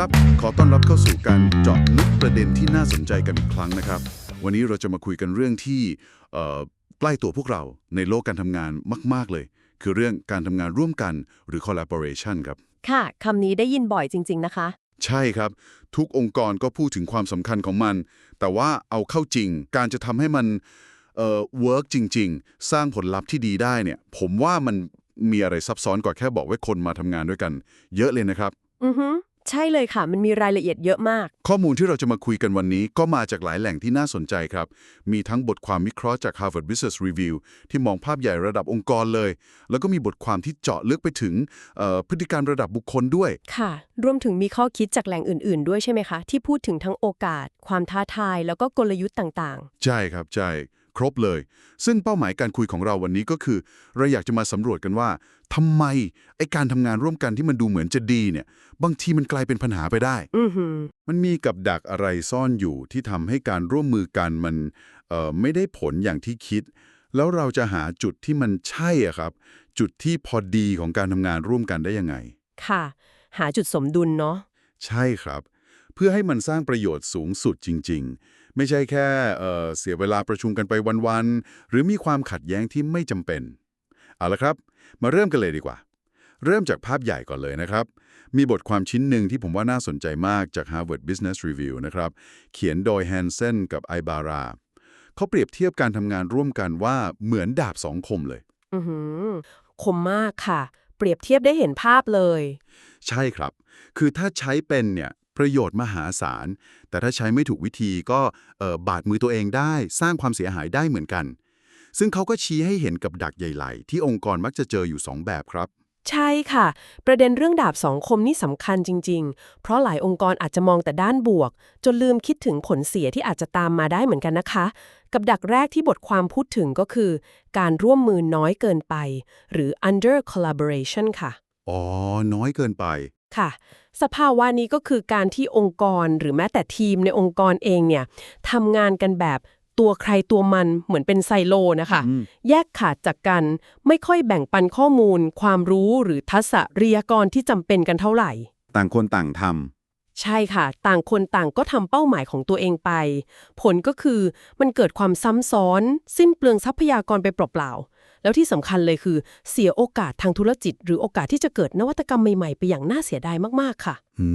ครับ ขอต้อนรับเข้าสู่การเจาะลึกประเด็นที่น่าสนใจกันอีกครั้งนะครับ วันนี้เราจะมาคุยกันเรื่องที่เอ่อใกล้ตัวพวกเราในโลกการทำงานมาก ๆ เลย คือเรื่องการทำงานร่วมกันหรือ collaboration ครับ ค่ะคำนี้ได้ยินบ่อยจริง ๆ นะคะ ใช่ครับ ทุกองค์กรก็พูดถึงความสำคัญของมัน แต่ว่าเอาเข้าจริง การจะทำให้มันเอ่อ work จริง ๆ สร้างผลลัพธ์ที่ดีได้เนี่ย ผมว่ามันมีอะไรซับซ้อนกว่าแค่บอกว่าคนมาทำงานด้วยกัน เยอะเลยนะครับ อือฮึ ใช่เลยค่ะ มันมีรายละเอียดเยอะมาก ข้อมูลที่เราจะมาคุยกันวันนี้ก็มาจากหลายแหล่งที่น่าสนใจครับ มีทั้งบทความวิเคราะห์จาก Harvard Business Review ที่มองภาพใหญ่ระดับองค์กรเลย แล้วก็มีบทความที่เจาะลึกไปถึงเอ่อพฤติกรรมระดับบุคคลด้วย ค่ะ รวมถึงมีข้อคิดจากแหล่งอื่น ๆ ด้วยใช่ไหมคะ ที่พูดถึงทั้งโอกาส ความท้าทาย แล้วก็กลยุทธ์ต่างใช่ครับ ใช่ ครบเลย ซึ่งเป้าหมายการคุยของเราวันนี้ก็คือ เราอยากจะมาสำรวจกันว่าทำไมไอ้การทำงานร่วมกันที่มันดูเหมือนจะดีเนี่ย บางทีมันกลายเป็นปัญหาไปได้ๆอือฮึมันมีกับดักอะไรซ่อนอยู่ที่ทำให้การร่วมมือกันมันเอ่อไม่ได้ผลอย่างที่คิด แล้วเราจะหาจุดที่มันใช่อะครับ จุดที่พอดีของการทำงานร่วมกันได้ยังไง ค่ะ หาจุดสมดุลเนาะใช่ครับ เพื่อให้มันสร้างประโยชน์สูงสุดจริง ๆ ไม่ใช่แค่เอ่อเสียเวลาประชุมกันไปวันๆ หรือมีความขัดแย้งที่ไม่จำเป็น เอาละครับ มาเริ่มกันเลยดีกว่า เริ่มจากภาพใหญ่ก่อนเลยนะครับ มีบทความชิ้นหนึ่งที่ผมว่าน่าสนใจมากจาก Harvard Business Review นะครับ เขียนโดยแฮนเซนกับไอบาราเขาเปรียบเทียบการทำงานร่วมกันว่าเหมือนดาบสองคมเลย อือฮึคมมากค่ะ เปรียบเทียบได้เห็นภาพเลย ใช่ครับ คือถ้าใช้เป็นเนี่ย ประโยชน์มหาศาล แต่ถ้าใช้ไม่ถูกวิธีก็เอ่อบาดมือตัวเองได้ สร้างความเสียหายได้เหมือนกัน ซึ่งเขาก็ชี้ให้เห็นกับดักใหญ่ๆที่องค์กรมักจะเจออยู่ 2 แบบครับใช่ค่ะ ประเด็นเรื่องดาบสองคมนี่สำคัญจริง ๆ เพราะหลายองค์กรอาจจะมองแต่ด้านบวก จนลืมคิดถึงผลเสียที่อาจจะตามมาได้เหมือนกันนะคะ กับดักแรกที่บทความพูดถึงก็คือ การร่วมมือน้อยเกินไป หรือ under collaboration ค่ะ อ๋อ น้อยเกินไป ค่ะ สภาวะนี้ก็คือการที่องค์กรหรือแม้แต่ทีมในองค์กรเองเนี่ยทำงานกันแบบตัวใครตัวมันเหมือนเป็นไซโลนะคะอืมแยกขาดจากกันไม่ค่อยแบ่งปันข้อมูล ความรู้หรือทัศนยากรที่จำเป็นกันเท่าไหร่ ต่างคนต่างทใช่ค่ะ ต่างคนต่างก็ทำเป้าหมายของตัวเองไป ผลก็คือมันเกิดความซ้ำซ้อน สิ้นเปลืองทรัพยากรไปเปล่าๆ แล้วที่สำคัญเลยคือ เสียโอกาสทางธุรกิจ หรือโอกาสที่จะเกิดนวัตกรรมใหม่ๆ ไปอย่างน่าเสียดายมากๆค่ะำอื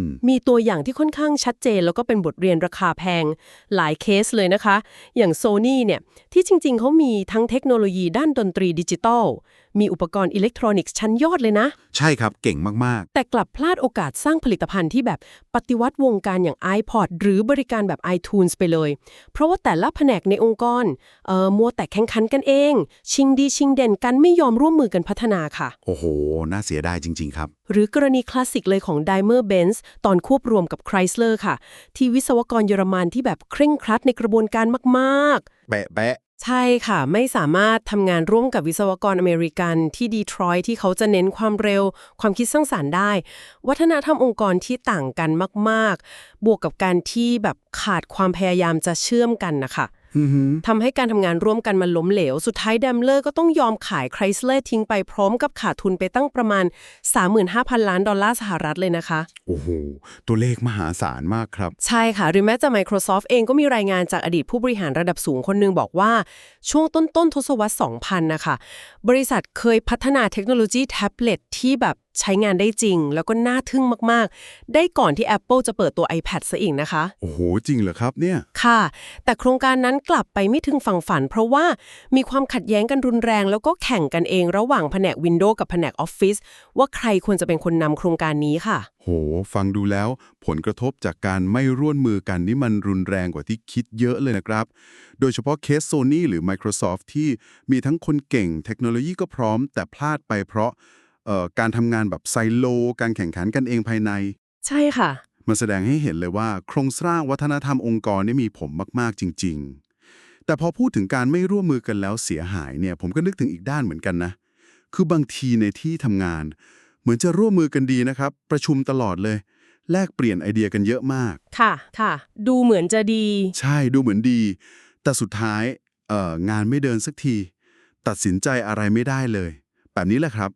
มมีตัวอย่างที่ค่อนข้างชัดเจน แล้วก็เป็นบทเรียนราคาแพง หลายเคสเลยนะคะ อย่าง Sony เนี่ยที่จริงๆเขามีทั้งเทคโนโลยีด้านดนตรีดิจิตอล มีอุปกรณ์อิเล็กทรอนิกส์ชั้นยอดเลยนะ ใช่ครับเก่งมาก แต่กลับพลาดโอกาสสร้างผลิตภัณฑ์ที่แบบปฏิวัติวงการอย่าง iPod หรือบริการแบบ iTunes ไปเลย เพราะว่าแต่ละแผนกในองค์กรเอ่อมัวแต่แข่งขันกันเอง ชิงดีชิงเด่นกันไม่ยอมร่วมมือกันพัฒนาค่ะ ๆ โอ้โห น่าเสียดายจริง ๆ ครับ หรือกรณีคลาสสิกเลยของ Daimler-Benz ตอนควบรวมกับ Chrysler ค่ะ ที่วิศวกรเยอรมันที่แบบเคร่งครัดในกระบวนการมาก แปะแปะๆ ใช่ค่ะ ไม่สามารถทำงานร่วมกับวิศวกรอเมริกันที่ดีทรอยที่เขาจะเน้นความเร็ว ความคิดสร้างสารรค์ได้ วัฒนธรรมองค์กรที่ต่างกันมาก ๆ บวกกับการที่แบบขาดความพยายามจะเชื่อมกันนะคะ ทำให้การทำงานร่วมกันมันล้มเหลว สุดท้ายดัมเลอร์ก็ต้องยอมขายไครสเลอร์ทิ้งไปพร้อมกับขาดทุนไปตั้งประมาณ 35,000 ล้านดอลลาร์สหรัฐเลยนะคะ โอ้โห ตัวเลขมหาศาลมากครับ ใช่ค่ะ หรือแม้แต่ Microsoft เองก็มีรายงานจากอดีตผู้บริหารระดับสูงคนหนึงบอกว่า ช่วงต้นๆทศวรรษ 2000 นะคะ บริษัทเคยพัฒนาเทคโนโลยีแท็บเล็ตที่แบบ ใช้งานได้จริง แล้วก็น่าทึ่งมากๆ ได้ก่อนที่ Apple จะเปิดตัว iPad ซะอีกนะคะ โอ้โห จริงเหรอครับเนี่ย ค่ะ แต่โครงการนั้นกลับไปไม่ถึงฝั่งฝัน เพราะว่ามีความขัดแย้งกันรุนแรง แล้วก็แข่งกันเองระหว่างแผนก Windows กับแผนก Office ว่าใครควรจะเป็นคนนำโครงการนี้ค่ะ โห ฟังดูแล้วผลกระทบจากการไม่ร่วมมือกันนี่มันรุนแรงกว่าที่คิดเยอะเลยนะครับ โดยเฉพาะเคส Sony หรือ Microsoft ที่มีทั้งคนเก่งเทคโนโลยีก็พร้อม แต่พลาดไปเพราะเอ่อ การทำงานแบบไซโล การแข่งขันกันเองภายใน ใช่ค่ะ มันแสดงให้เห็นเลยว่า โครงสร้างวัฒนธรรมองค์กรนี่มีผมมาก ๆ จริง ๆ แต่พอพูดถึงการไม่ร่วมมือกันแล้วเสียหายเนี่ยผมก็นึกถึงอีกด้านเหมือนกันนะ คือบางทีในที่ทำงาน เหมือนจะร่วมมือกันดีนะครับ ประชุมตลอดเลย แลกเปลี่ยนไอเดียกันเยอะมาก ค่ะค่ะ ดูเหมือนจะดี ใช่ดูเหมือนดี แต่สุดท้ายเอ่องานไม่เดินสักที ตัดสินใจอะไรไม่ได้เลย แบบนี้แหละครับ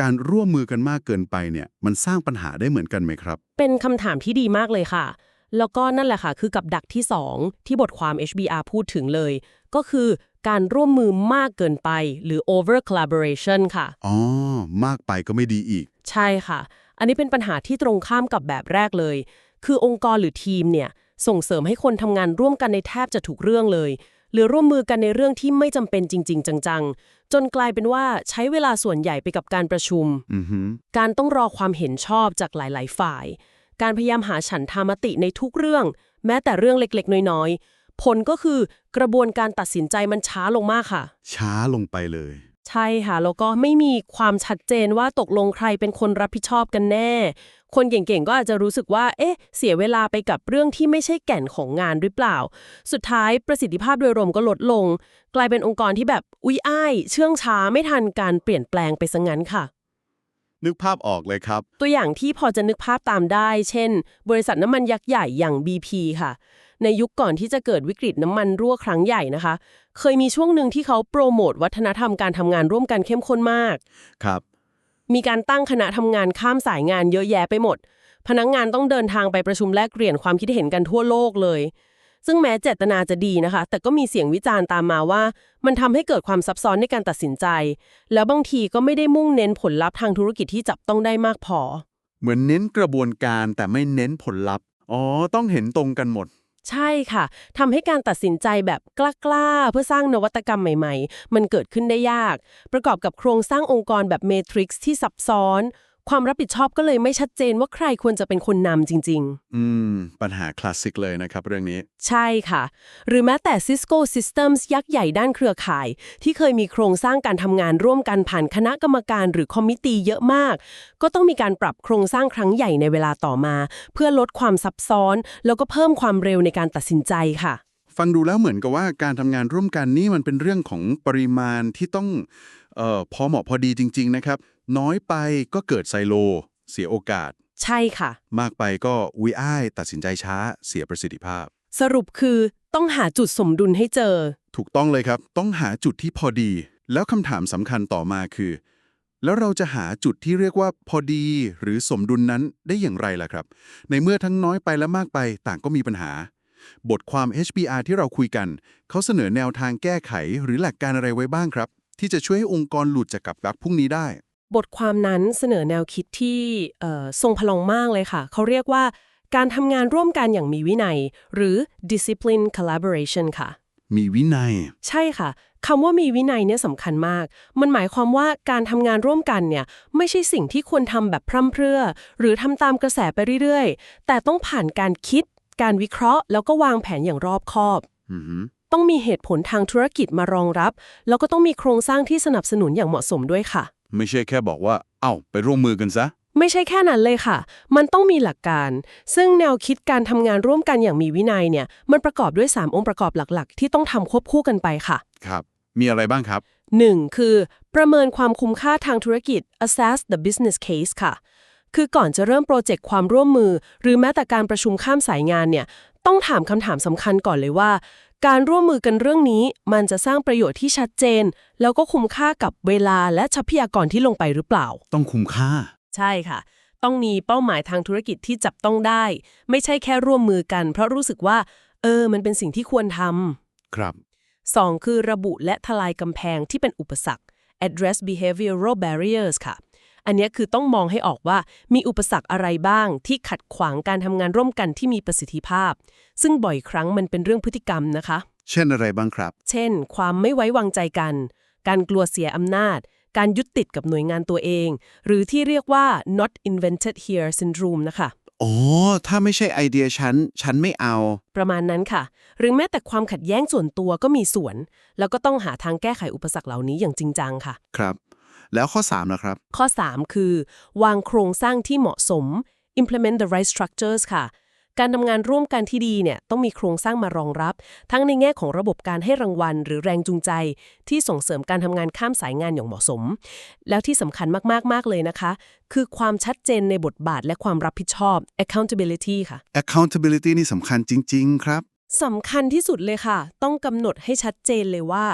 การร่วมมือกันมากเกินไปเนี่ยมันสร้างปัญหาได้เหมือนกันไหมครับ เป็นคำถามที่ดีมากเลยค่ะ แล้วก็นั่นแหละค่ะ คือกับดักที่ 2 ที่บทความ HBR พูดถึงเลย ก็คือการร่วมมือมากเกินไปหรือ over collaboration ค่ะ อ๋อ มากไปก็ไม่ดีอีก ใช่ค่ะ อันนี้เป็นปัญหาที่ตรงข้ามกับแบบแรกเลย คือองค์กรหรือทีมเนี่ยส่งเสริมให้คนทำงานร่วมกันในแทบจะถูกเรื่องเลย หรือร่วมมือกันในเรื่องที่ไม่จำเป็นจริง ๆ จังๆ จนกลายเป็นว่าใช้เวลาส่วนใหญ่ไปกับการประชุมอือหือการต้องรอความเห็นชอบจากหลาย ๆ ฝ่าย การพยายามหาฉันทามติในทุกเรื่อง แม้แต่เรื่องเล็กๆ น้อยๆ ผลก็คือกระบวนการตัดสินใจมันช้าลงมากค่ะ ช้าลงไปเลย ใช่ค่ะแล้วก็ไม่มีความชัดเจนว่าตกลงใครเป็นคนรับผิดชอบกันแน่ คนเก่งๆ ก็อาจจะรู้สึกว่า เอ๊ะ เสียเวลาไปกับเรื่องที่ไม่ใช่แก่นของงานหรือเปล่า สุดท้ายประสิทธิภาพโดยรวมก็ลดลง กลายเป็นองค์กรที่แบบอุ้ยอ้าย เชื่องช้าไม่ทันการเปลี่ยนแปลงไปซะงั้นค่ะ นึกภาพออกเลยครับ ตัวอย่างที่พอจะนึกภาพตามได้ เช่น บริษัทน้ำมันยักษ์ใหญ่อย่าง BP ค่ะ ในยุคก่อนที่จะเกิดวิกฤตน้ำมันรั่วครั้งใหญ่นะคะ เคยมีช่วงหนึ่งที่เขาโปรโมทวัฒนธรรมการทำงานร่วมกันเข้มข้นมาก ครับ มีการตั้งคณะทำงานข้ามสายงานเยอะแยะไปหมด พนักงงานต้องเดินทางไปประชุมแลกเปลี่ยนความคิดเห็นกันทั่วโลกเลย ซึ่งแม้เจตนาจะดีนะคะ แต่ก็มีเสียงวิจารณ์ตามมาว่า มันทำให้เกิดความซับซ้อนในการตัดสินใจ แล้วบางทีก็ไม่ได้มุ่งเน้นผลลัพธ์ทางธุรกิจที่จับต้องได้มากพอ เหมือนเน้นกระบวนการแต่ไม่เน้นผลลัพธ์อ๋อต้องเห็นตรงกันหมด ใช่ค่ะทำให้การตัดสินใจแบบกล้าๆ เพื่อสร้างนวัตกรรมใหม่ ๆ มันเกิดขึ้นได้ยาก ประกอบกับโครงสร้างองค์กรแบบเมทริกซ์ที่ซับซ้อน ความรับผิดชอบก็เลยไม่ชัดเจนว่าใครควรจะเป็นคนนำจริงอืม ปัญหาคลาสสิกเลยนะครับเรื่องนี้ๆใช่ค่ะ หรือแม้แต่ Cisco Systems ยักษ์ใหญ่ด้านเครือข่าย ที่เคยมีโครงสร้างการทำงานร่วมกันผ่านคณะกรรมการหรือคอมมิตี้เยอะมาก ก็ต้องมีการปรับโครงสร้างครั้งใหญ่ในเวลาต่อมา เพื่อลดความซับซ้อน แล้วก็เพิ่มความเร็วในการตัดสินใจค่ะ ฟังดูแล้วเหมือนกับว่าการทำงานร่วมกันนี่มันเป็นเรื่องของปริมาณที่ต้องเอ่อพอเหมาะพอดีจริง ๆ นะครับ น้อยไปก็เกิดไซโล เสียโอกาส ใช่ค่ะ มากไปก็วิอ้ายตัดสินใจช้าเสียประสิทธิภาพ สรุปคือต้องหาจุดสมดุลให้เจอ ถูกต้องเลยครับ ต้องหาจุดที่พอดี แล้วคำถามสำคัญต่อมาคือ แล้วเราจะหาจุดที่เรียกว่าพอดีหรือสมดุลนั้นได้อย่างไรล่ะครับ ในเมื่อทั้งน้อยไปและมากไปต่างก็มีปัญหา บทความ HBR ที่เราคุยกัน เขาเสนอแนวทางแก้ไขหรือหลักการอะไรไว้บ้างครับ ที่จะช่วยให้องค์กรหลุดจากกับดักพวกนี้ได้ บทความนั้นเสนอแนวคิดที่เอ่อทรงพลังมากเลยค่ะ เขาเรียกว่าการทำงานร่วมกันอย่างมีวินัย หรือ discipline collaboration ค่ะ มีวินัย ใช่ค่ะคำว่ามีวินัยเนี่ยสำคัญมาก มันหมายความว่าการทำงานร่วมกันเนี่ยไม่ใช่สิ่งที่ควรทำแบบพร่ำเพรื่อ หรือทำตามกระแสไปเรื่อยๆ แต่ต้องผ่านการคิด การวิเคราะห์ แล้วก็วางแผนอย่างรอบคอบอือหือต้องมีเหตุผลทางธุรกิจมารองรับ แล้วก็ต้องมีโครงสร้างที่สนับสนุนอย่างเหมาะสมด้วยค่ะ ไม่ใช่แค่บอกว่า เอ้า ไปร่วมมือกันซะ ไม่ใช่แค่นั้นเลยค่ะ มันต้องมีหลักการ ซึ่งแนวคิดการทำงานร่วมกันอย่างมีวินัยเนี่ย มันประกอบด้วย 3 องค์ประกอบหลักๆ ที่ต้องทำควบคู่กันไปค่ะ ครับ มีอะไรบ้างครับ 1. คือ ประเมินความคุ้มค่าทางธุรกิจ assess the business case ค่ะ คือก่อนจะเริ่มโปรเจกต์ความร่วมมือ หรือแม้แต่การประชุมข้ามสายงานเนี่ย ต้องถามคำถามสำคัญก่อนเลยว่า การร่วมมือกันเรื่องนี้มันจะสร้างประโยชน์ที่ชัดเจน แล้วก็คุ้มค่ากับเวลาและทรัพยากรที่ลงไปหรือเปล่า ต้องคุ้มค่า ใช่ค่ะ ต้องมีเป้าหมายทางธุรกิจที่จับต้องได้ ไม่ใช่แค่ร่วมมือกัน เพราะรู้สึกว่า เออ มันเป็นสิ่งที่ควรทำครับ 2 คือระบุและทลายกำแพงที่เป็นอุปสรรค address behavioral barriers ค่ะ อันเนี้ยคือต้องมองให้ออกว่ามีอุปสรรคอะไรบ้างที่ขัดขวางการทำงานร่วมกันที่มีประสิทธิภาพ ซึ่งบ่อยครั้งมันเป็นเรื่องพฤติกรรมนะคะ เช่นอะไรบ้างครับ เช่น ความไม่ไว้วางใจกัน การกลัวเสียอำนาจ การยึดติดกับหน่วยงานตัวเอง หรือที่เรียกว่า not invented here syndrome นะคะโอ้ถ้าไม่ใช่ไอเดียฉัน ฉันไม่เอา ประมาณนั้นค่ะ หรือแม้แต่ความขัดแย้งส่วนตัวก็มีส่วน แล้วก็ต้องหาทางแก้ไขอุปสรรคเหล่านี้อย่างจริงจังค่ะ ครับ แล้วข้อ3นะครับ ข้อ 3 คือ วางโครงสร้างที่เหมาะสม implement the right structures ค่ะ การทำงานร่วมกันที่ดีเนี่ยต้องมีโครงสร้างมารองรับ ทั้งในแง่ของระบบการให้รางวัล หรือแรงจูงใจ ที่ส่งเสริมการทำงานข้ามสายงานอย่างเหมาะสม แล้วที่สำคัญมากๆมากเลยนะคะ คือความชัดเจนในบทบาทและความรับผิดชอบ accountability ค่ะ accountability นี่สำคัญจริง ๆ ครับสำคัญที่สุดเลยค่ะ ต้องกำหนดให้ชัดเจนเลยว่า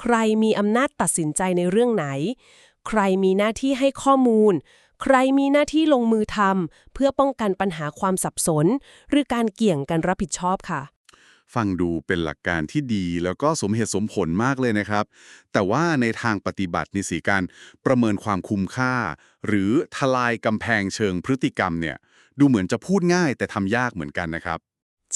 ใครมีอำนาจตัดสินใจในเรื่องไหน ใครมีหน้าที่ให้ข้อมูล ใครมีหน้าที่ลงมือทำเพื่อป้องกันปัญหาความสับสน หรือการเกี่ยงกันรับผิดชอบค่ะ ฟังดูเป็นหลักการที่ดีแล้วก็สมเหตุสมผลมากเลยนะครับ แต่ว่าในทางปฏิบัติในสีการประเมินความคุ้มค่า หรือทลายกำแพงเชิงพฤติกรรมเนี่ย ดูเหมือนจะพูดง่ายแต่ทำยากเหมือนกันนะครับ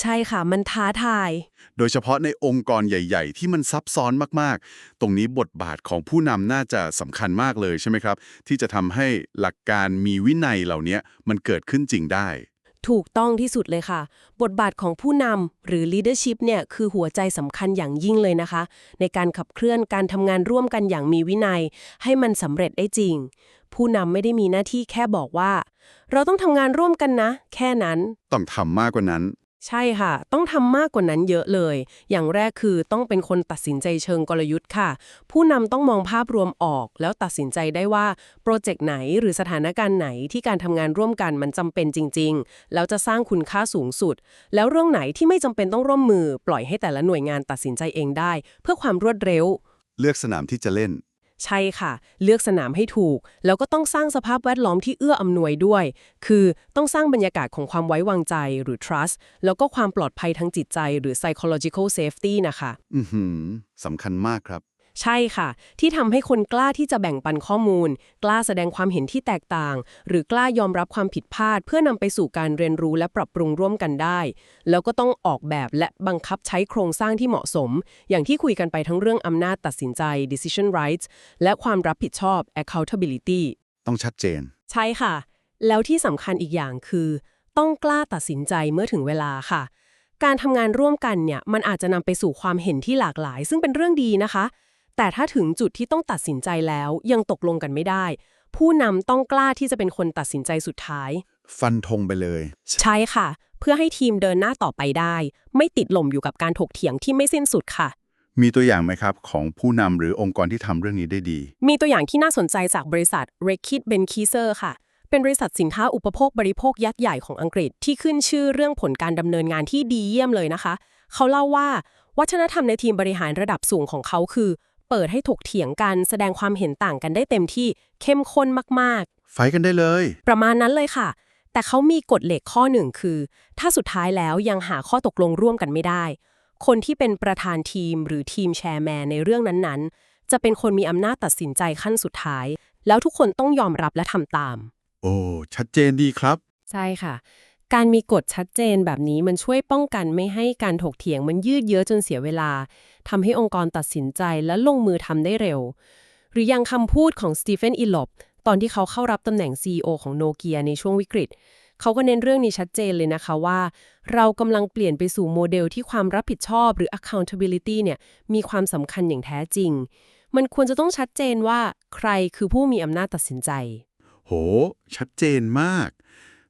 ใช่ค่ะ มันท้าทาย โดยเฉพาะในองค์กรใหญ่ ๆ ที่มันซับซ้อนมากๆ ตรงนี้บทบาทของผู้นำน่าจะสำคัญมากเลยใช่ไหมครับ ที่จะทำให้หลักการมีวินัยเหล่านี้มันเกิดขึ้นจริงได้ ถูกต้องที่สุดเลยค่ะ บทบาทของผู้นำหรือ leadership เนี่ยคือหัวใจสำคัญอย่างยิ่งเลยนะคะ ในการขับเคลื่อนการทำงานร่วมกันอย่างมีวินัย ให้มันสำเร็จได้จริง ผู้นำไม่ได้มีหน้าที่แค่บอกว่า เราต้องทำงานร่วมกันนะ แค่นั้น ต้องทำมากกว่านั้น ใช่ค่ะ ต้องทำมากกว่านั้นเยอะเลย อย่างแรกคือต้องเป็นคนตัดสินใจเชิงกลยุทธ์ค่ะ ผู้นำต้องมองภาพรวมออก แล้วตัดสินใจได้ว่าโปรเจกต์ไหนหรือสถานการณ์ไหนที่การทำงานร่วมกันมันจำเป็นจริง ๆ แล้วจะสร้างคุณค่าสูงสุด แล้วเรื่องไหนที่ไม่จำเป็นต้องร่วมมือ ปล่อยให้แต่ละหน่วยงานตัดสินใจเองได้ เพื่อความรวดเร็ว เลือกสนามที่จะเล่น ใช่ค่ะ เลือกสนามให้ถูก แล้วก็ต้องสร้างสภาพแวดล้อมที่เอื้ออำนวยด้วย คือต้องสร้างบรรยากาศของความไว้วางใจหรือ trust แล้วก็ความปลอดภัยทางจิตใจหรือ psychological safety นะคะ อือหือสำคัญมากครับ ใช่ค่ะ ที่ทำให้คนกล้าที่จะแบ่งปันข้อมูล กล้าแสดงความเห็นที่แตกต่าง หรือกล้ายอมรับความผิดพลาด เพื่อนำไปสู่การเรียนรู้และปรับปรุงร่วมกันได้ แล้วก็ต้องออกแบบและบังคับใช้โครงสร้างที่เหมาะสม อย่างที่คุยกันไปทั้งเรื่องอำนาจตัดสินใจ decision rights และความรับผิดชอบ accountability ต้องชัดเจน ใช่ค่ะ แล้วที่สำคัญอีกอย่างคือ ต้องกล้าตัดสินใจเมื่อถึงเวลาค่ะการทำงานร่วมกันเนี่ยมันอาจจะนำไปสู่ความเห็นที่หลากหลาย ซึ่งเป็นเรื่องดีนะคะ แต่ถ้าถึงจุดที่ต้องตัดสินใจแล้วยังตกลงกันไม่ได้ ผู้นำต้องกล้าที่จะเป็นคนตัดสินใจสุดท้าย ฟันธงไปเลย ใช่ค่ะ เพื่อให้ทีมเดินหน้าต่อไปได้ ไม่ติดหล่มอยู่กับการถกเถียงที่ไม่สิ้นสุดค่ะ มีตัวอย่างไหมครับ ของผู้นำหรือองค์กรที่ทำเรื่องนี้ได้ดี มีตัวอย่างที่น่าสนใจจากบริษัท r e k i t b e n k i s e r ค่ะ เป็นบริษัทสินค้าอุปโภคบริโภคยักษ์ใหญ่ของอังกฤษที่ขึ้นชื่อเรื่องผลการดำเนินงานที่ดีเยี่ยมเลยนะคะ เขาเล่าว่าวัฒนธรรมในทีมบริหารระดับสูงของเขาคือ เปิดให้ถกเถียงกันแสดงความเห็นต่างกันได้เต็มที่เข้มข้นมากไฟกันได้เลยๆประมาณนั้นเลยค่ะ แต่เขามีกฎเหล็กข้อหนึ่งคือ ถ้าสุดท้ายแล้วยังหาข้อตกลงร่วมกันไม่ได้ คนที่เป็นประธานทีมหรือทีมแชร์แมนในเรื่องนั้นๆ จะเป็นคนมีอำนาจตัดสินใจขั้นสุดท้าย แล้วทุกคนต้องยอมรับและทำตาม โอ้ชัดเจนดีครับ ใช่ค่ะ การมีกฎชัดเจนแบบนี้มันช่วยป้องกันไม่ให้การถกเถียงมันยืดเยื้อจนเสียเวลาทำให้องค์กรตัดสินใจและลงมือทำได้เร็ว หรือยังคำพูดของสตีเฟนอีลบตอนที่เขาเข้ารับตำแหน่ง CEO ของโนเกียในช่วงวิกฤต เขาก็เน้นเรื่องนี้ชัดเจนเลยนะคะว่า เรากำลังเปลี่ยนไปสู่โมเดลที่ความรับผิดชอบหรือ accountability เนี่ยมีความสำคัญอย่างแท้จริง มันควรจะต้องชัดเจนว่าใครคือผู้มีอำนาจตัดสินใจ โห ชัดเจนมาก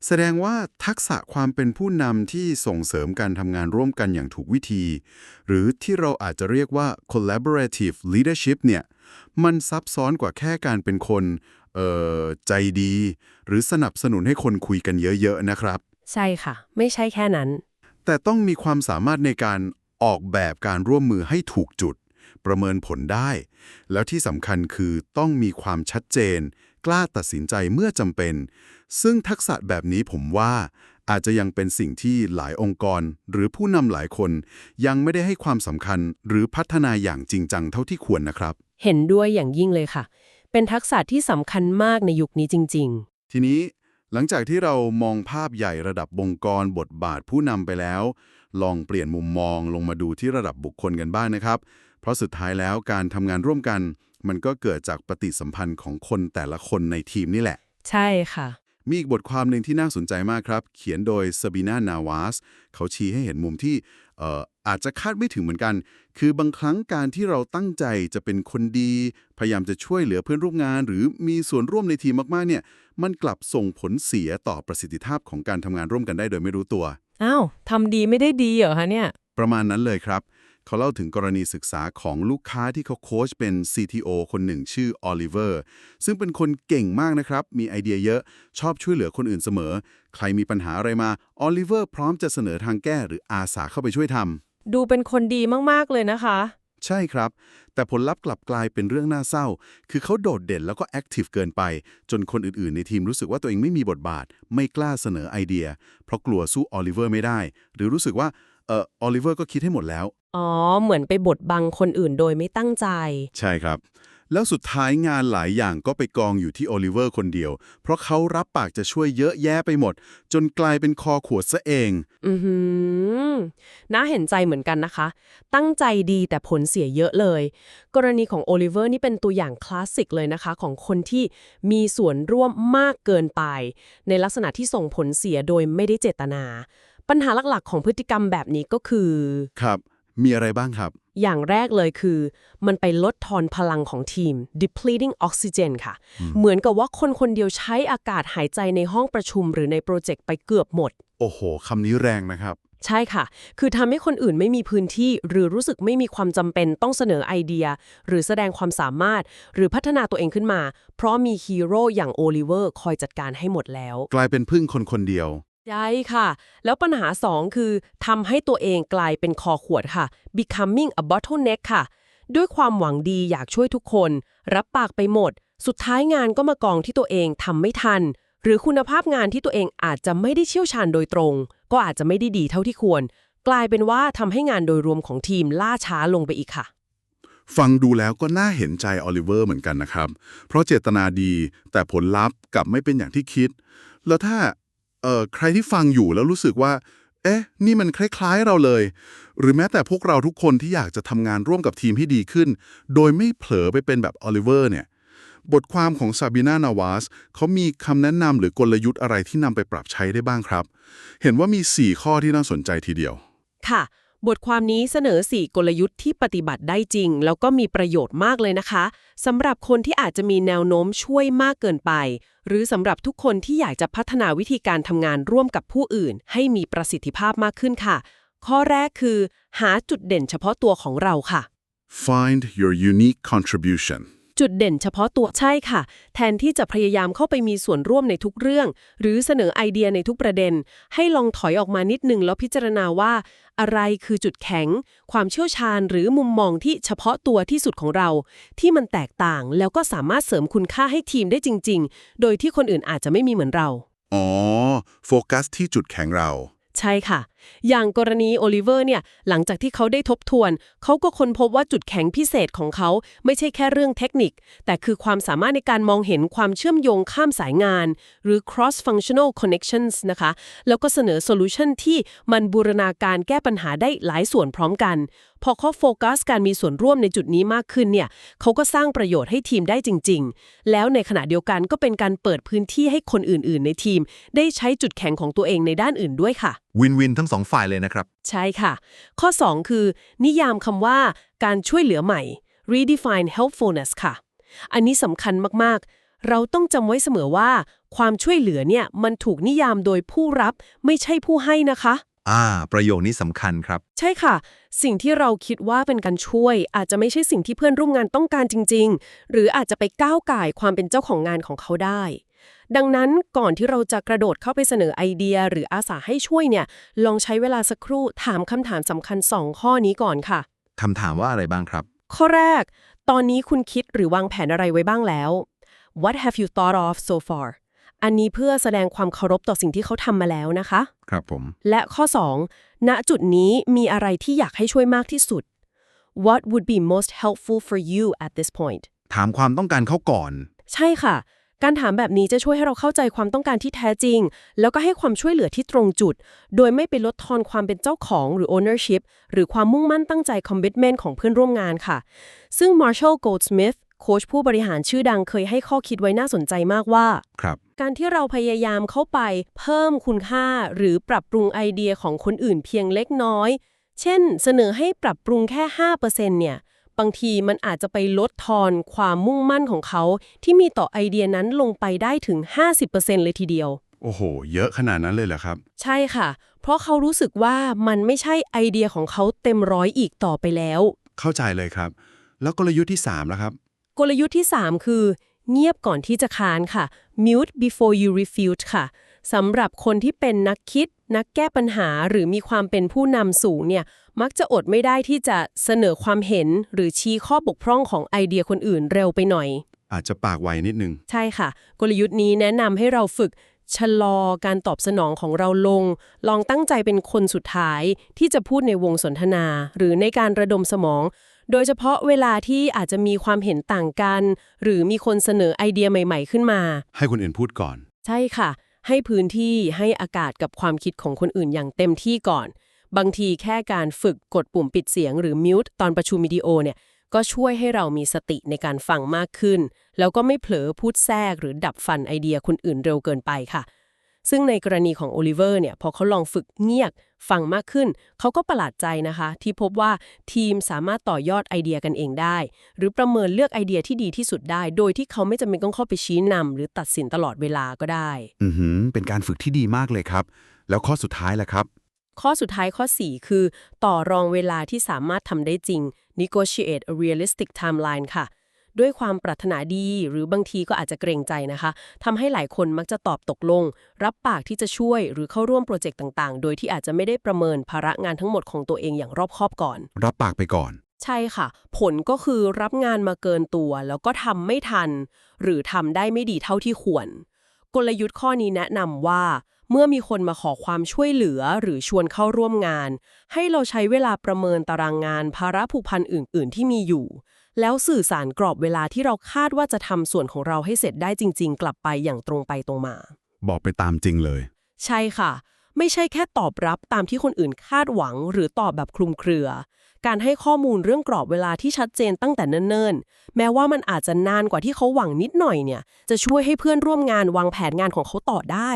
แสดงว่าทักษะความเป็นผู้นำที่ส่งเสริมการทำงานร่วมกันอย่างถูกวิธี หรือที่เราอาจจะเรียกว่า collaborative leadership เนี่ย มันซับซ้อนกว่าแค่การเป็นคนเอ่อใจดี หรือสนับสนุนให้คนคุยกันเยอะๆนะครับ ใช่ค่ะ ไม่ใช่แค่นั้น แต่ต้องมีความสามารถในการออกแบบการร่วมมือให้ถูกจุด ประเมินผลได้ แล้วที่สำคัญคือต้องมีความชัดเจน กล้าตัดสินใจเมื่อจำเป็น ซึ่งทักษะแบบนี้ผมว่า อาจจะยังเป็นสิ่งที่หลายองค์กร หรือผู้นำหลายคน ยังไม่ได้ให้ความสำคัญหรือพัฒนาอย่างจริงจังเท่าที่ควรนะครับ เห็นด้วยอย่างยิ่งเลยค่ะ เป็นทักษะที่สำคัญมากในยุคนี้จริงทีนี้หลังจากที่เรามองภาพใหญ่ระดับองค์กรบทบาทผู้นำไปแล้ว ลองเปลี่ยนมุมมองลงมาดูที่ระดับบุคคลกันบ้างนะครับ เพราะสุดท้ายแล้วการทำงานร่วมกัน มันก็เกิดจากปฏิสัมพันธ์ของคนแต่ละคนในทีมนี่แหละๆใช่ค่ะ มีอีกบทความหนึ่งที่น่าสนใจมากครับ เขียนโดยซาบีนานาวาสเขาชี้ให้เห็นมุมที่เอ่ออาจจะคาดไม่ถึงเหมือนกัน คือบางครั้งการที่เราตั้งใจจะเป็นคนดี พยายามจะช่วยเหลือเพื่อนร่วมงาน หรือมีส่วนร่วมในทีมมากๆเนี่ย มันกลับส่งผลเสียต่อประสิทธิภาพของการทำงานร่วมกันได้โดยไม่รู้ตัว อ้าวทำดีไม่ได้ดีเหรอคะเนี่ย ประมาณนั้นเลยครับ เขาเล่าถึงกรณีศึกษาของลูกค้าที่เขาโค้ชเป็น CTO คนหนึ่งชื่อออลิเวอร์ซึ่งเป็นคนเก่งมากนะครับ มีไอเดียเยอะ ชอบช่วยเหลือคนอื่นเสมอ ใครมีปัญหาอะไรมาออลิเวอร์พร้อมจะเสนอทางแก้หรืออาสาเข้าไปช่วยทำดูเป็นคนดีมาก ๆ เลยนะคะ ใช่ครับ แต่ผลลัพธ์กลับกลายเป็นเรื่องน่าเศร้า คือเขาโดดเด่นแล้วก็แอคทีฟเกินไป จนคนอื่นๆ ในทีมรู้สึกว่าตัวเองไม่มีบทบาท ไม่กล้าเสนอไอเดีย เพราะกลัวสู้ออลิเวอร์ไม่ได้ หรือรู้สึกว่าเออออลิเวอร์ก็คิดให้หมดแล้ว อ๋อ เหมือนไปบดบังคนอื่นโดยไม่ตั้งใจ ใช่ครับ แล้วสุดท้ายงานหลายอย่างก็ไปกองอยู่ที่โอลิเวอร์คนเดียว เพราะเขารับปากจะช่วยเยอะแยะไปหมด จนกลายเป็นคอขวดซะเอง อือหือน่าเห็นใจเหมือนกันนะคะ ตั้งใจดีแต่ผลเสียเยอะเลย กรณีของโอลิเวอร์นี่เป็นตัวอย่างคลาสสิกเลยนะคะ ของคนที่มีส่วนร่วมมากเกินไป ในลักษณะที่ส่งผลเสียโดยไม่ได้เจตนา ปัญหาหลักๆ ของพฤติกรรมแบบนี้ก็คือ ครับ มีอะไรบ้างครับ อย่างแรกเลยคือ มันไปลดทอนพลังของทีม depleting oxygen ค่ะ เหมือนกับว่าคนคนเดียวใช้อากาศหายใจในห้องประชุมหรือในโปรเจกต์ไปเกือบหมด โอ้โหคำนี้แรงนะครับ ใช่ค่ะ คือทำให้คนอื่นไม่มีพื้นที่ หรือรู้สึกไม่มีความจำเป็นต้องเสนอไอเดีย หรือแสดงความสามารถ หรือพัฒนาตัวเองขึ้นมา เพราะมีฮีโร่อย่างโอลิเวอร์คอยจัดการให้หมดแล้ว กลายเป็นพึ่งคนคนเดียว ใช่ค่ะ แล้วปัญหา 2 คือทำให้ตัวเองกลายเป็นคอขวดค่ะ becoming a bottleneck ค่ะ ด้วยความหวังดีอยากช่วยทุกคน รับปากไปหมด สุดท้ายงานก็มากองที่ตัวเองทำไม่ทัน หรือคุณภาพงานที่ตัวเองอาจจะไม่ได้เชี่ยวชาญโดยตรง ก็อาจจะไม่ได้ดีเท่าที่ควร กลายเป็นว่าทำให้งานโดยรวมของทีมล่าช้าลงไปอีกค่ะ ฟังดูแล้วก็น่าเห็นใจออลิเวอร์เหมือนกันนะครับ เพราะเจตนาดีแต่ผลลัพธ์กลับไม่เป็นอย่างที่คิด แล้วถ้า อ่อใครที่ฟังอยู่แล้วรู้สึกว่า เอ๊ะ นี่มันคล้ายๆเราเลย หรือแม้แต่พวกเราทุกคนที่อยากจะทำงานร่วมกับทีมให้ดีขึ้น โดยไม่เผลอไปเป็นแบบออลิเวอร์เนี่ย บทความของซาบินานาวาสเขามีคำแนะนำหรือกลยุทธ์อะไรที่นำไปปรับใช้ได้บ้างครับ เห็นว่ามี 4 ข้อที่น่าสนใจทีเดียว ค่ะ บทความนี้เสนอ 4 กลยุทธ์ที่ปฏิบัติได้จริง แล้วก็มีประโยชน์มากเลยนะคะสำหรับคนที่อาจจะมีแนวโน้มช่วยมากเกินไป หรือสำหรับทุกคนที่อยากจะพัฒนาวิธีการทำงานร่วมกับผู้อื่น ให้มีประสิทธิภาพมากขึ้นค่ะ ข้อแรกคือ หาจุดเด่นเฉพาะตัวของเราค่ะ find your unique contribution จุดเด่นเฉพาะตัวใช่ค่ะ แทนที่จะพยายามเข้าไปมีส่วนร่วมในทุกเรื่อง หรือเสนอไอเดียในทุกประเด็น ให้ลองถอยออกมานิดนึงแล้วพิจารณาว่า อะไรคือจุดแข็ง ความเชี่ยวชาญหรือมุมมองที่เฉพาะตัวที่สุดของเรา ที่มันแตกต่างแล้วก็สามารถเสริมคุณค่าให้ทีมได้จริง ๆ โดยที่คนอื่นอาจจะไม่มีเหมือนเราอ๋อโฟกัสที่จุดแข็งเรา ใช่ค่ะ อย่างกรณีโอลิเวอร์เนี่ยหลังจากที่เขาได้ทบทวน เขาก็ค้นพบว่าจุดแข็งพิเศษของเขา ไม่ใช่แค่เรื่องเทคนิค แต่คือความสามารถในการมองเห็นความเชื่อมโยงข้ามสายงาน หรือ cross functional connections นะคะ แล้วก็เสนอโซลูชันที่มันบูรณาการแก้ปัญหาได้หลายส่วนพร้อมกัน พอเขาโฟกัสการมีส่วนร่วมในจุดนี้มากขึ้นเนี่ยเขาก็สร้างประโยชน์ให้ทีมได้จริง ๆ แล้วในขณะเดียวกันก็เป็นการเปิดพื้นที่ให้คนอื่น ๆ ในทีม ได้ใช้จุดแข็งของตัวเองในด้านอื่นด้วยค่ะ วินวินทั้งสองฝ่ายเลยนะครับ ใช่ค่ะ ข้อ 2 คือ นิยามคำว่าการช่วยเหลือใหม่ redefine helpfulness ค่ะ อันนี้สำคัญมากๆ เราต้องจำไว้เสมอว่า ความช่วยเหลือเนี่ยมันถูกนิยามโดยผู้รับไม่ใช่ผู้ให้นะคะอ่า ประโยคนี้สำคัญครับ ใช่ค่ะ สิ่งที่เราคิดว่าเป็นการช่วย อาจจะไม่ใช่สิ่งที่เพื่อนร่วมงานต้องการจริง ๆ หรืออาจจะไปก้าวก่ายความเป็นเจ้าของงานของเขาได้ ดังนั้นก่อนที่เราจะกระโดดเข้าไปเสนอไอเดีย หรืออาสาให้ช่วยเนี่ย ลองใช้เวลาสักครู่ถามคำถามสำคัญ 2 ข้อนี้ก่อนค่ะ คำถามว่าอะไรบ้างครับ ข้อแรก ตอนนี้คุณคิดหรือวางแผนอะไรไว้บ้างแล้ว What have you thought of so far อันนี้เพื่อแสดงความเคารพต่อสิ่งที่เขาทำมาแล้วนะคะ ครับผม และข้อ 2 ณจุดนี้มีอะไรที่อยากให้ช่วยมากที่สุด What would be most helpful for you at this point ถามความต้องการเขาก่อน ใช่ค่ะ การถามแบบนี้จะช่วยให้เราเข้าใจความต้องการที่แท้จริง แล้วก็ให้ความช่วยเหลือที่ตรงจุด โดยไม่ไปลดทอนความเป็นเจ้าของหรือ ownership หรือความมุ่งมั่นตั้งใจ commitment ของเพื่อนร่วมงานค่ะ ซึ่ง Marshall Goldsmith โค้ชผู้บริหารชื่อดังเคยให้ข้อคิดไว้น่าสนใจมากว่าครับการที่เราพยายามเข้าไปเพิ่มคุณค่า หรือปรับปรุงไอเดียของคนอื่นเพียงเล็กน้อย เช่น เสนอให้ปรับปรุงแค่ 5%เนี่ย บางทีมันอาจจะไปลดทอนความมุ่งมั่นของเขา ที่มีต่อไอเดียนั้นลงไปได้ถึง 50%เลยทีเดียว โอ้โห เยอะขนาดนั้นเลยเหรอครับ ใช่ค่ะ เพราะเขารู้สึกว่ามันไม่ใช่ไอเดียของเขาเต็มร้อยอีกต่อไปแล้ว เข้าใจเลยครับ แล้วกลยุทธ์ที่3ล่ะครับ กลยุทธ์ที่ 3 คือ เงียบก่อนที่จะค้านค่ะ mute before you refute ค่ะสำหรับคนที่เป็นนักคิด นักแก้ปัญหาหรือมีความเป็นผู้นำสูงเนี่ยมักจะอดไม่ได้ที่จะเสนอความเห็นหรือชี้ข้อบกพร่องของไอเดียคนอื่นเร็วไปหน่อย อาจจะปากไวนิดนึง ใช่ค่ะ กลยุทธ์นี้แนะนำให้เราฝึกชะลอการตอบสนองของเราลง ลองตั้งใจเป็นคนสุดท้ายที่จะพูดในวงสนทนา หรือในการระดมสมอง โดยเฉพาะเวลาที่อาจจะมีความเห็นต่างกัน หรือมีคนเสนอไอเดียใหม่ ๆ ขึ้นมา ให้คนอื่นพูดก่อน ใช่ค่ะ ให้พื้นที่ให้อากาศกับความคิดของคนอื่นอย่างเต็มที่ก่อน บางทีแค่การฝึกกดปุ่มปิดเสียงหรือมิวต์ตอนประชุมวิดีโอเนี่ยก็ช่วยให้เรามีสติในการฟังมากขึ้น แล้วก็ไม่เผลอพูดแทรกหรือดับฟันไอเดียคนอื่นเร็วเกินไปค่ะ ซึ่งในกรณีของโอลิเวอร์เนี่ยพอเขาลองฝึกเงียบฟังมากขึ้น เขาก็ประหลาดใจนะคะ ที่พบว่าทีมสามารถต่อยอดไอเดียกันเองได้ หรือประเมินเลือกไอเดียที่ดีที่สุดได้ โดยที่เขาไม่จำเป็นต้องเข้าไปชี้นำหรือตัดสินตลอดเวลาก็ได้ อือหือเป็นการฝึกที่ดีมากเลยครับ แล้วข้อสุดท้ายล่ะครับ ข้อสุดท้ายข้อ 4 คือ ต่อรองเวลาที่สามารถทำได้จริง negotiate a realistic timeline ค่ะ ด้วยความปรารถนาดี หรือบางทีก็อาจจะเกรงใจนะคะทำให้หลายคนมักจะตอบตกลง รับปากที่จะช่วยหรือเข้าร่วมโปรเจกต์ต่างๆ โดยที่อาจจะไม่ได้ประเมินภาระงานทั้งหมดของตัวเองอย่างรอบคอบก่อน รับปากไปก่อน ใช่ค่ะ ผลก็คือรับงานมาเกินตัว แล้วก็ทำไม่ทัน หรือทำได้ไม่ดีเท่าที่ควร กลยุทธ์ข้อนี้แนะนำว่าเมื่อมีคนมาขอความช่วยเหลือหรือชวนเข้าร่วมงาน ให้เราใช้เวลาประเมินตารางงานภาระผูกพันอื่น ๆ ที่มีอยู่ แล้วสื่อสารกรอบเวลาที่เราคาดว่าจะทำส่วนของเราให้เสร็จได้จริง ๆ กลับไปอย่างตรงไปตรงมา บอกไปตามจริงเลย ใช่ค่ะ ไม่ใช่แค่ตอบรับตามที่คนอื่นคาดหวัง หรือตอบแบบคลุมเครือ การให้ข้อมูลเรื่องกรอบเวลาที่ชัดเจนตั้งแต่เนิ่นๆ แม้ว่ามันอาจจะนานกว่าที่เขาหวังนิดหน่อยเนี่ย จะช่วยให้เพื่อนร่วมงานวางแผนงานของเขาต่อได้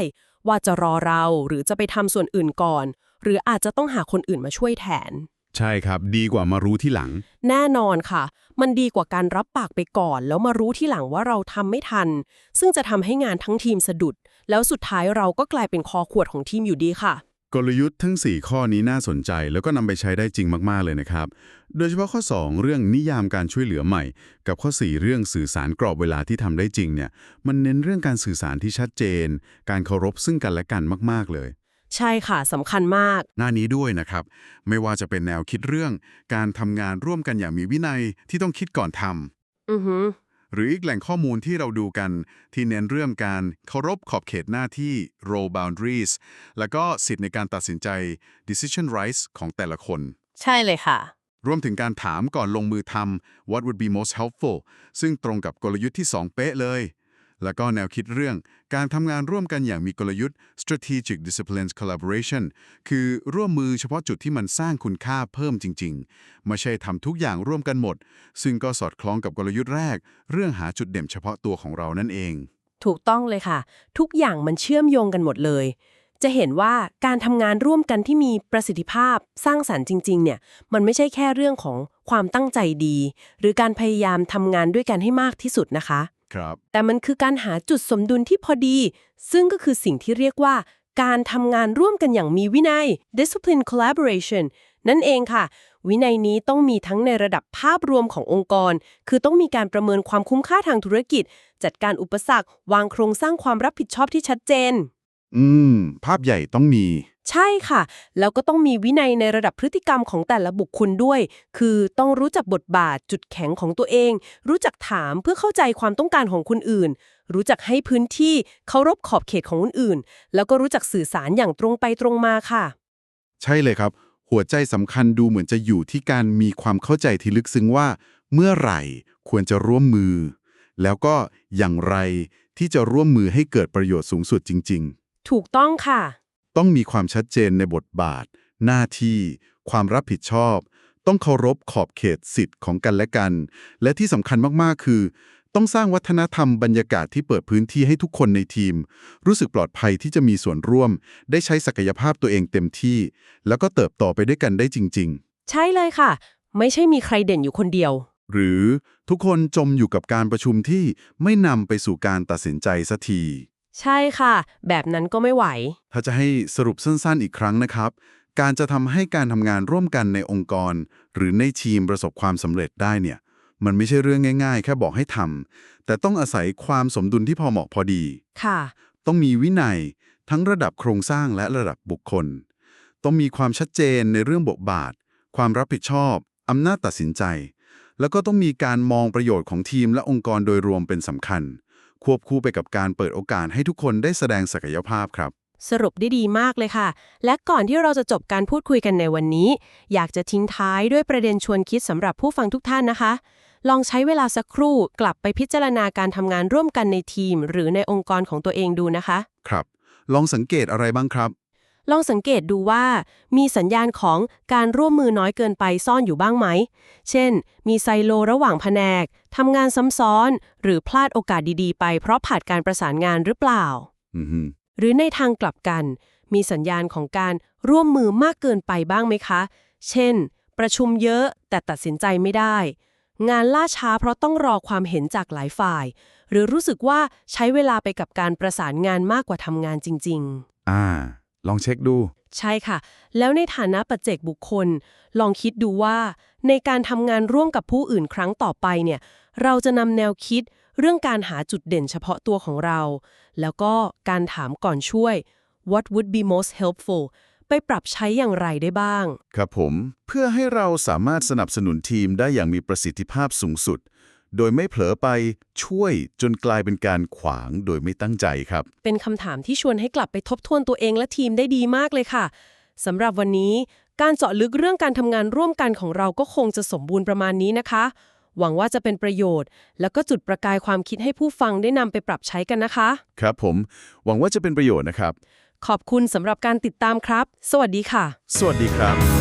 ว่าจะรอเราหรือจะไปทำส่วนอื่นก่อน หรืออาจจะต้องหาคนอื่นมาช่วยแทน ใช่ครับ ดีกว่ามารู้ที่หลัง แน่นอนค่ะ มันดีกว่าการรับปากไปก่อน แล้วมารู้ที่หลังว่าเราทำไม่ทัน ซึ่งจะทำให้งานทั้งทีมสะดุด แล้วสุดท้ายเราก็กลายเป็นคอขวดของทีมอยู่ดีค่ะ กลยุทธ์ทั้ง 4 ข้อนี้น่าสนใจ แล้วก็นำไปใช้ได้จริงมากๆเลยนะครับ โดยเฉพาะข้อ 2 เรื่องนิยามการช่วยเหลือใหม่ กับข้อ 4 เรื่องสื่อสารกรอบเวลาที่ทำได้จริงเนี่ย มันเน้นเรื่องการสื่อสารที่ชัดเจน การเคารพซึ่งกันและกันมาก ๆเลย ใช่ค่ะสำคัญมาก หน้านี้ด้วยนะครับ ไม่ว่าจะเป็นแนวคิดเรื่อง การทำงานร่วมกันอย่างมีวินัยที่ต้องคิดก่อนทำอือหือหรืออีกแหล่งข้อมูลที่เราดูกัน ที่เน้นเรื่องการเคารพขอบเขตหน้าที่ role boundaries แล้วก็สิทธิ์ในการตัดสินใจ decision rights ของแต่ละคน ใช่เลยค่ะ รวมถึงการถามก่อนลงมือทำ what would be most helpful ซึ่งตรงกับกลยุทธ์ที่ 2 เป๊ะเลย แล้วก็แนวคิดเรื่องการทำงานร่วมกันอย่างมีกลยุทธ์ strategic disciplines collaboration คือร่วมมือเฉพาะจุดที่มันสร้างคุณค่าเพิ่มจริง ๆ ไม่ใช่ทำทุกอย่างร่วมกันหมด ซึ่งก็สอดคล้องกับกลยุทธ์แรก เรื่องหาจุดเด่นเฉพาะตัวของเรานั่นเอง ถูกต้องเลยค่ะ ทุกอย่างมันเชื่อมโยงกันหมดเลย จะเห็นว่าการทำงานร่วมกันที่มีประสิทธิภาพสร้างสรรค์จริง ๆ เนี่ย มันไม่ใช่แค่เรื่องของความตั้งใจดี หรือการพยายามทำงานด้วยกันให้มากที่สุดนะคะ ครับ แต่มันคือการหาจุดสมดุลที่พอดี ซึ่งก็คือสิ่งที่เรียกว่า การทำงานร่วมกันอย่างมีวินัย discipline collaboration นั่นเองค่ะ วินัยนี้ต้องมีทั้งในระดับภาพรวมขององค์กร คือต้องมีการประเมินความคุ้มค่าทางธุรกิจ จัดการอุปสรรค วางโครงสร้างความรับผิดชอบที่ชัดเจน อืม ภาพใหญ่ต้องมี ใช่ค่ะ แล้วก็ต้องมีวินัยในระดับพฤติกรรมของแต่ละบุคคลด้วย คือต้องรู้จักบทบาทจุดแข็งของตัวเอง รู้จักถามเพื่อเข้าใจความต้องการของคนอื่น รู้จักให้พื้นที่เคารพขอบเขตของคนอื่น แล้วก็รู้จักสื่อสารอย่างตรงไปตรงมาค่ะ ใช่เลยครับ หัวใจสำคัญดูเหมือนจะอยู่ที่การมีความเข้าใจที่ลึกซึ้งว่า เมื่อไหร่ควรจะร่วมมือ แล้วก็อย่างไรที่จะร่วมมือให้เกิดประโยชน์สูงสุดจริงถูกต้องค่ะๆ ต้องมีความชัดเจนในบทบาท หน้าที่ ความรับผิดชอบ ต้องเคารพขอบเขตสิทธิ์ของกันและกัน และที่สำคัญมาก ๆ คือ ต้องสร้างวัฒนธรรมบรรยากาศที่เปิดพื้นที่ให้ทุกคนในทีม รู้สึกปลอดภัยที่จะมีส่วนร่วม ได้ใช้ศักยภาพตัวเองเต็มที่ แล้วก็เติบโตไปด้วยกันได้จริง ๆ ใช่เลยค่ะ ไม่ใช่มีใครเด่นอยู่คนเดียว หรือทุกคนจมอยู่กับการประชุมที่ไม่นำไปสู่การตัดสินใจสักที ใช่ค่ะ แบบนั้นก็ไม่ไหว ถ้าจะให้สรุปสั้นๆอีกครั้งนะครับ การจะทำให้การทำงานร่วมกันในองค์กร หรือในทีมประสบความสำเร็จได้เนี่ย มันไม่ใช่เรื่องง่าย ๆ แค่บอกให้ทำแต่ต้องอาศัยความสมดุลที่พอเหมาะพอดี ค่ะ ต้องมีวินัยทั้งระดับโครงสร้างและระดับบุคคล ต้องมีความชัดเจนในเรื่องบทบาท ความรับผิดชอบอำนาจตัดสินใจ แล้วก็ต้องมีการมองประโยชน์ของทีมและองค์กรโดยรวมเป็นสำคัญ ควบคู่ไปกับการเปิดโอกาสให้ทุกคนได้แสดงศักยภาพครับ สรุปได้ดีมากเลยค่ะ และก่อนที่เราจะจบการพูดคุยกันในวันนี้ อยากจะทิ้งท้ายด้วยประเด็นชวนคิดสำหรับผู้ฟังทุกท่านนะคะ ลองใช้เวลาสักครู่กลับไปพิจารณาการทำงานร่วมกันในทีม หรือในองค์กรของตัวเองดูนะคะ ครับ ลองสังเกตอะไรบ้างครับ ลองสังเกตดูว่า มีสัญญาณของการร่วมมือน้อยเกินไปซ่อนอยู่บ้างไหม เช่น มีไซโลระหว่างแผนก ทำงานซ้ำซ้อน หรือพลาดโอกาสดีๆ ไปเพราะขาดการประสานงานหรือเปล่า อือฮึหรือในทางกลับกัน มีสัญญาณของการร่วมมือมากเกินไปบ้างไหมคะ เช่น ประชุมเยอะแต่ตัดสินใจไม่ได้ งานล่าช้าเพราะต้องรอความเห็นจากหลายฝ่าย หรือรู้สึกว่าใช้เวลาไปกับการประสานงานมากกว่าทำงานจริงๆอ่า ลองเช็คดูใช่ค่ะ แล้วในฐานะปัจเจกบุคคล ลองคิดดูว่า ในการทำงานร่วมกับผู้อื่นครั้งต่อไปเนี่ย เราจะนำแนวคิดเรื่องการหาจุดเด่นเฉพาะตัวของเรา แล้วก็การถามก่อนช่วย what would be most helpful ไปปรับใช้อย่างไรได้บ้าง ครับผม เพื่อให้เราสามารถสนับสนุนทีมได้อย่างมีประสิทธิภาพสูงสุด โดยไม่เผลอไปช่วยจนกลายเป็นการขวางโดยไม่ตั้งใจครับ เป็นคำถามที่ชวนให้กลับไปทบทวนตัวเองและทีมได้ดีมากเลยค่ะสำหรับวันนี้การเจาะลึกเรื่องการทำงานร่วมกันของเราก็คงจะสมบูรณ์ประมาณนี้นะคะ หวังว่าจะเป็นประโยชน์ แล้วก็จุดประกายความคิดให้ผู้ฟังได้นำไปปรับใช้กันนะคะ ครับผม หวังว่าจะเป็นประโยชน์นะครับ ขอบคุณสำหรับการติดตามครับ สวัสดีค่ะ สวัสดีครับ